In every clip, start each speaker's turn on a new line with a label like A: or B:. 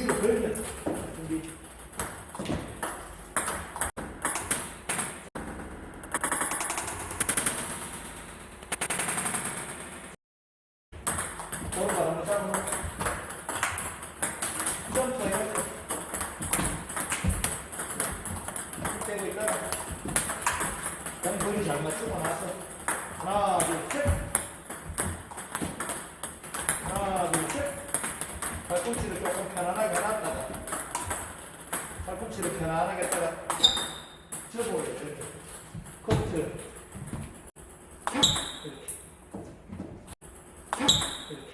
A: 위로 걸면 준비. 오른발 한번 잡고 점프 해야 돼. 떼고 있다가 공거리 잘 맞추고 나서 하나 둘셋 하나 둘셋 팔꿈치를 조금 편안하게 놨다가 팔꿈치를 편안하게 했다가 접어요 이렇게 커트 탁 이렇게 탁 이렇게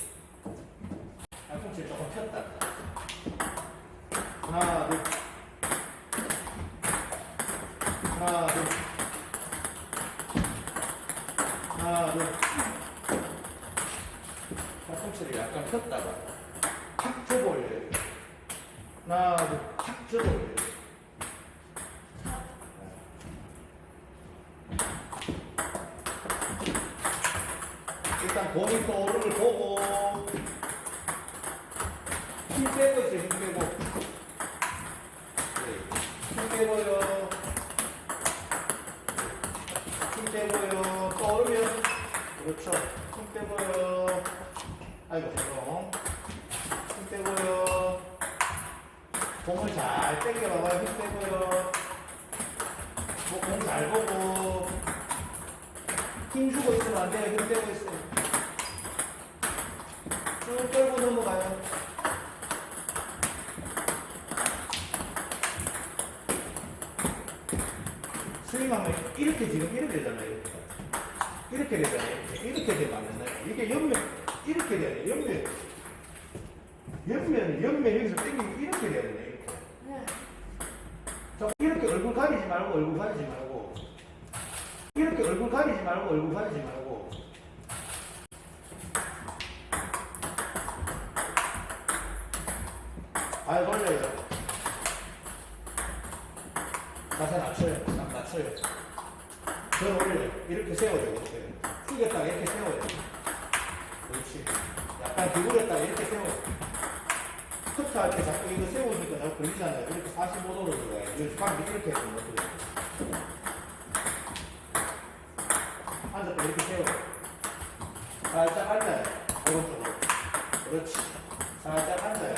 A: 팔꿈치를 조금 폈다가 하나 둘 하나 둘 하나 둘 팔꿈치를 약간 폈다가 탁 접어올려요 하나 둘탁 접어올려요 일단 공이 떠오르는 걸 보고 힘 빼고 있어요 힘 빼고 네. 힘 빼고요 힘 빼고요. 떠오르면 그렇죠. 힘 빼고요. 아이고 죄송. 힘 빼고요. 공을 잘 당겨봐봐요. 힘 빼고요. 공잘 보고 힘 주고 있으면 안 돼요. 힘 빼고 있어요. 쭉 끌고 넘어가요. 스윙하면 이렇게 지금 이렇게 되잖아요. 이렇게. 되잖아요. 이렇게 되면 안 된다요. 이게 옆면, 이렇게 돼요. 옆면. 옆면, 옆면 여기서 당기면 이렇게 돼요. 이렇게. 자, 이렇게 얼굴 가리지 말고, 얼굴 가리지 말고. 이렇게 얼굴 가리지 말고, 얼굴 가리지 말고. 발 벌려요. 자세 낮춰요. 딱 낮춰요. 전 올려요. 이렇게 세워요. 이렇게. 숙였다가 이렇게 세워요. 그렇지. 약간 기울였다가 이렇게 세워요. 커트할 때 자꾸 이거 세우니까 자꾸 걸리잖아요. 이렇게 45도로 들어가요. 이거 방 이렇게 해서 어떻게 돼요? 앉았다 이렇게 세워요. 살짝 앉아요. 오른쪽으로. 그렇지. 살짝 앉아요.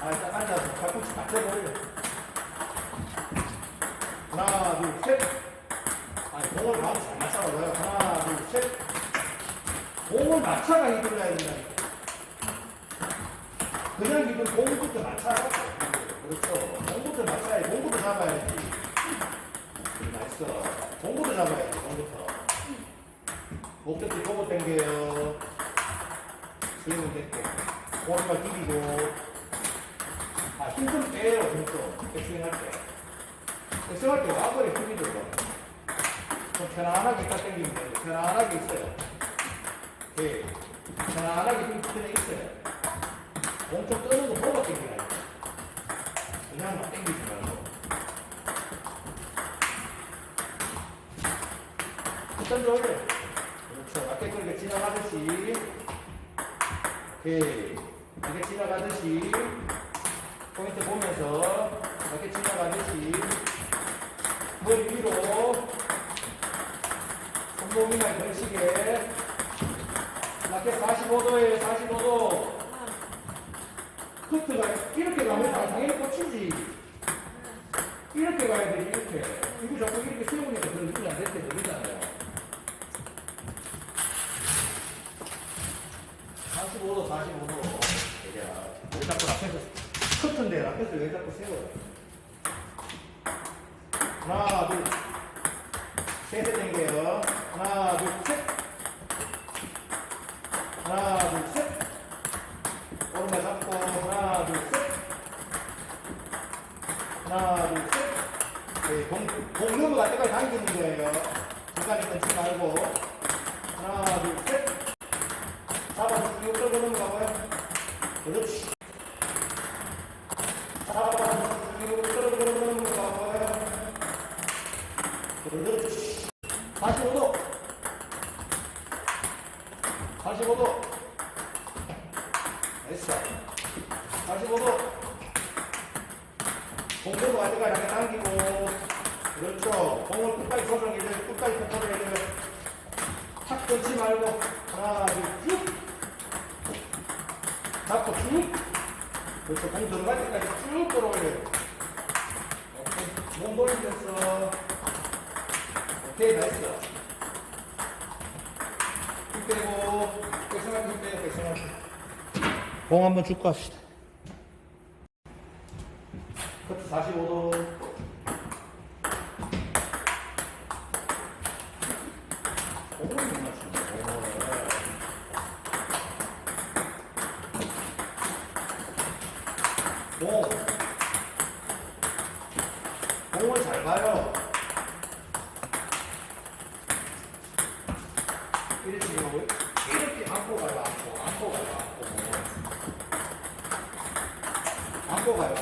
A: 살짝 앉아서 팔꿈치 맞춰버려요. 하나, 둘, 셋. 공을 맞춰봐요. 하나, 둘, 셋. 공을 맞춰가 이끌어야 된다. 그냥 이건 공부터 맞춰야 그렇죠. 공부터 맞춰야 공부터 잡아야지. 나이스. 공부터 잡아야지, 공부터. 목적지 보고 당겨요. 스윙을 땡겨. 오른발 디비고. 아, 힘 좀 빼요, 힘 좀. 스윙 할 때. 스윙 할 때 와버리 힘이 들어. 좀 편안하게 딱 당기면 돼요. 편안하게 있어요. 예. 편안하게 힘 그냥 있어요. 몸쪽 뜨는 거 보고 당기라. 그냥 막 당기지 말고. 일단 좀 올려. 그렇죠. 아까 그렇게 지나가듯이. 오케이. 이렇게 지나가듯이. 포인트 보면서 이렇게 지나가듯이 머리 위로 손목이나 걸치게 이렇게 45도에 45도 커트가 이렇게 가면 다 당연히 꽂히지. 이렇게 가야 돼 이렇게. 이거 자꾸 이렇게 세우니까 그런 느낌이 안될 때 되잖아요. 45도 45도. 왜 자꾸 앞에서 커튼데 앞에서 왜 자꾸 세워요? 하나 둘. 셋에 당겨요 하나 둘셋 하나 둘셋 오른발 잡고 하나 둘셋 하나 둘셋 네, 공, 공 때까지 당기는 거예요. 중간에 끊지 말고 하나 둘셋 잡아서 쭉 끌고 넘어가고요 그렇지 잡아서 쭉 끌고 넘어가고요 그렇죠. 공을 끝까지 조정해야 돼요. 끝까지 컨트롤해야 돼요. 탁 끊지 말고 하나, 둘, 쭉. 잡고 쭉. 그렇죠. 공 들어갈 때까지 쭉 끌어올려요. 오케이. 몸 돌리면서. 오케이, 나이스. 힘 빼고, 백성한테 힘 빼요, 백성한테. 공 한번 줄까 합시다. 커트 45도. 공을 못 맞추네, 공을. 공. 공을 잘 봐요. 이렇게 하고 이렇게 안고 가요, 안고, 안고 가요, 안고. 가요.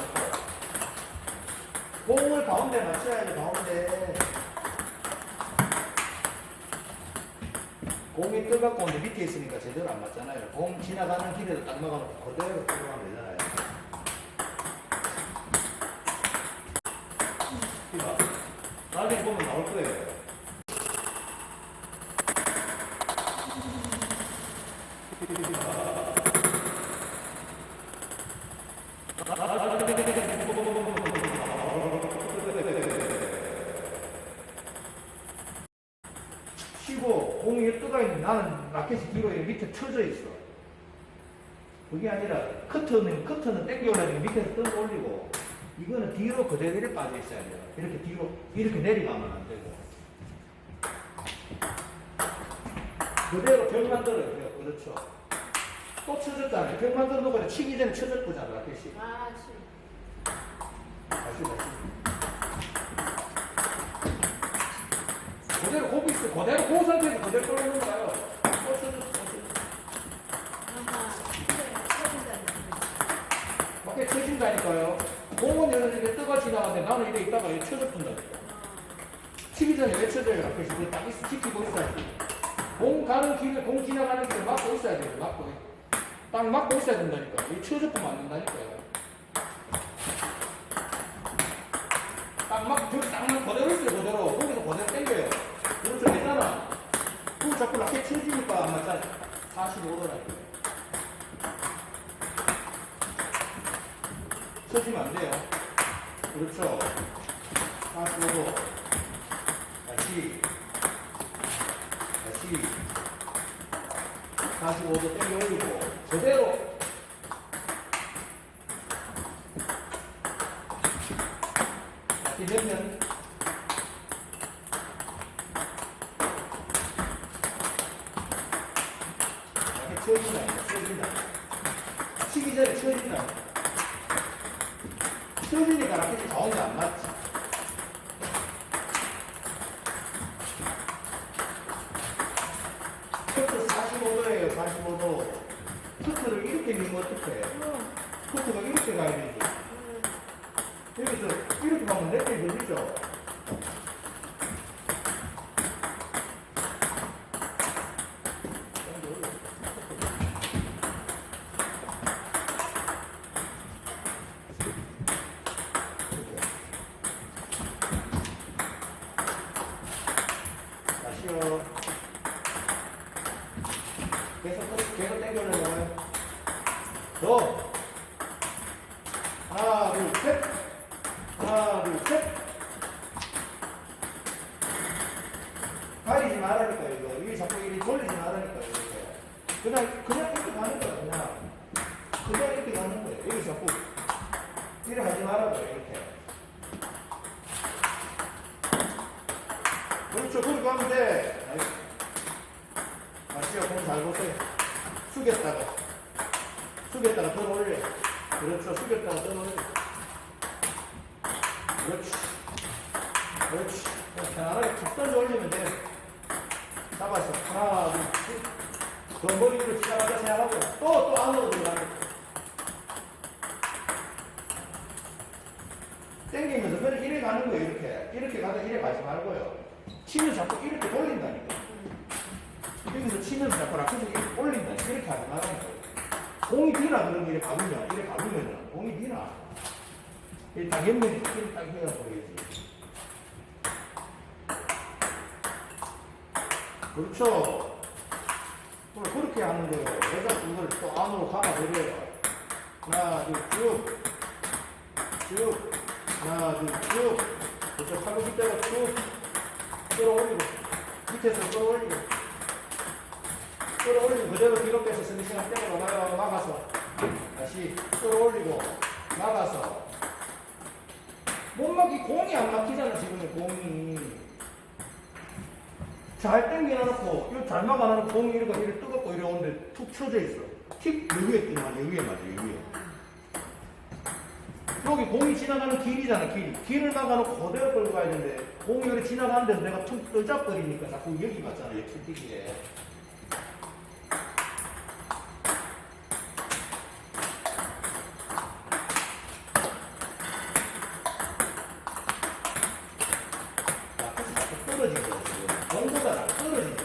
A: 공을 가운데 맞춰야지, 가운데. 공이 뜨겁고 근데 밑에 있으니까 제대로 안 맞잖아요. 공 지나가는 길에도 딱 막아놓고 그대로 들어가면 되잖아요. 이봐. 나중에 보면 나올 거예요. 쉬고 공이 뜨가 있는 나는 라켓이 쳐져 있어. 그게 아니라 커터는 커터는 땡겨 올라니까 밑에서 떠 올리고 이거는 뒤로 그대로 빠져 있어야 돼요. 이렇게 뒤로 이렇게 내려가면 안 되고 그대로 벽 만 들어야 돼요. 그렇죠. 또 쳐졌잖아요. 벽 만 들어 놓고 치기 전에 쳐졌거잖아 라켓이.
B: 아, 실.
A: 다시 다시. 그대로 고기 있어. 그대로 고 상태에서 그대로 끌어오는 거예요. 또 쳐졌어. 또 쳐졌어.
B: 아하, 실. 쳐진다는
A: 밖에 쳐진다니까요. 공은 여기서 뜨가 지나가는데 나는 이래 있다가 이렇게 쳐졌던다니까. 치기 전에 왜 쳐져요? 앞에서 그걸 딱 있- 지키고 있어야지. 공 가는 길에, 공 지나가는 길을 막고 있어야 돼요. 막고. 딱 막고 있어야 된다니까. 이 쳐졌고 안 된다니까요. 딱 막, 저, 딱 막, 그대로 있어요, 그대로. 거기서 그대로 당겨요. 그렇죠, 괜찮아. 그거 자꾸 라켓 쳐지니까 안 맞잖아. 45도라니까. 쳐지면 안 돼요. 그렇죠. 45도. 다시. 다시. 45도 땡겨 올리고. 내면. 이렇게 쳐진다, 쳐진다. 치기 전에 쳐진다. 쳐지니까 라켓이 가운데 안 맞지. 커트 45도예요, 45도. 커트를 이렇게 밀면 어떡해. 커트가 이렇게 가야 되지. 여기서 이렇게 가면 내게 걸리죠. 다시요. 계속, 계속 당겨올려요. 더. 하나, 둘, 셋. 하나, 둘, 셋. 가리지 말라니까, 이거. 이게 자꾸 이리 돌리지 말라니까, 이렇게. 그냥, 그냥 이렇게 가는 거야, 그냥. 그냥 이렇게 가는 거예요. 여기 자꾸. 이래 하지 말라고요, 이렇게. 그렇죠. 그렇게 하면 돼. 아시죠? 공잘 보세요. 숙였다가. 숙였다가 더 올려. 그렇죠. 숙였다가 더 올려. 그렇지. 그렇지. 편안하게 툭 던져 올리면 돼. 잡았어. 하나, 둘, 셋. 더 머리로 지나가자 생각하고 또, 또 안으로 들어가는 거. 땡기면서 그냥 이렇게 가는 거예요, 이렇게. 이렇게 가다 이렇게 가지 말고요. 치면 자꾸 이렇게 돌린다니까. 여기서 치면서 자꾸 라켓을 이렇게 올린다. 이렇게 하지 거예요. 공이 비나 그러면 이렇게 가보면, 이렇게 가보면 공이 비나. 이딱 옆면이 이렇게 딱 해가 보이지. 그렇죠. 그걸 그렇게 하는 거예요. 내가 그걸 또 안으로 감아버려요. 하나, 둘, 쭉. 쭉. 하나, 둘, 쭉. 그쪽 팔로 밑대로 쭉. 끌어올리고. 밑에서 끌어올리고. 끌어올리고 그대로 뒤로 빼서 스미싱을 때려 나가 막아서. 다시 끌어올리고. 막아서. 못 막기 공이 안 막히잖아, 지금 공이. 잘 당겨놓고 이거 잘 막아놓고 공이 이렇게 이렇게 뜨겁고 이래 오는데 툭 쳐져 있어. 팁 여기에 뜨면 여기에 맞아 여기에. 여기 공이 지나가는 길이잖아 길. 길을 막아놓고 그대로 끌고 가야 되는데 공이 이렇게 지나가는데 내가 툭 떠잡거리니까 자꾸 여기 맞잖아 여기 툭튀기에. 자꾸 자꾸 떨어진 거 지금. 공보다 나 떨어진 거.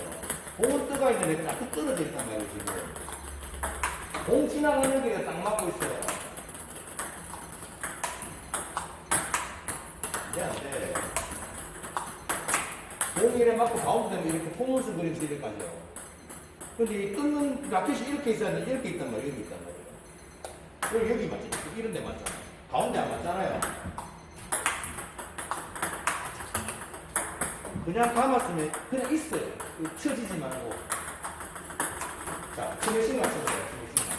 A: 공은 뜨가 있는데 자꾸 떨어져 말이야 지금. 공 지나가는 길에 딱 막고 있어요. 이제 안 돼. 공이 맞고 가운데 되면 이렇게 그림치 이렇게 가죠. 근데 이 뚫는 라켓이 이렇게 있어야 돼. 이렇게 있단 말이야. 여기 있단 말이야. 여기, 여기 맞지? 이런 데 맞잖아. 가운데 안 맞잖아요. 그냥 감았으면 그냥 있어요. 그 쳐지지 말고. 자, 스매싱 맞춰보세요. 스매싱.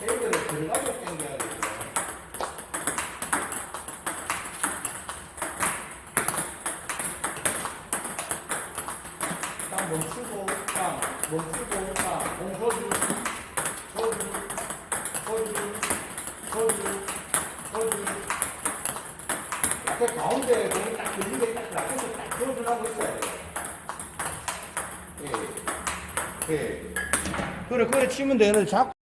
A: 테이블에 들어가고 당겨야 되고요. 딱 멈추고, 딱 멈추고, 딱 멈춰주, 서주, 서주, 서주, 서주. 라켓 가운데 공이 딱 들리게 딱 라켓을 딱 들어주라고 있어야 돼요. 예. 예. 그래, 그래 치면 되는데 자꾸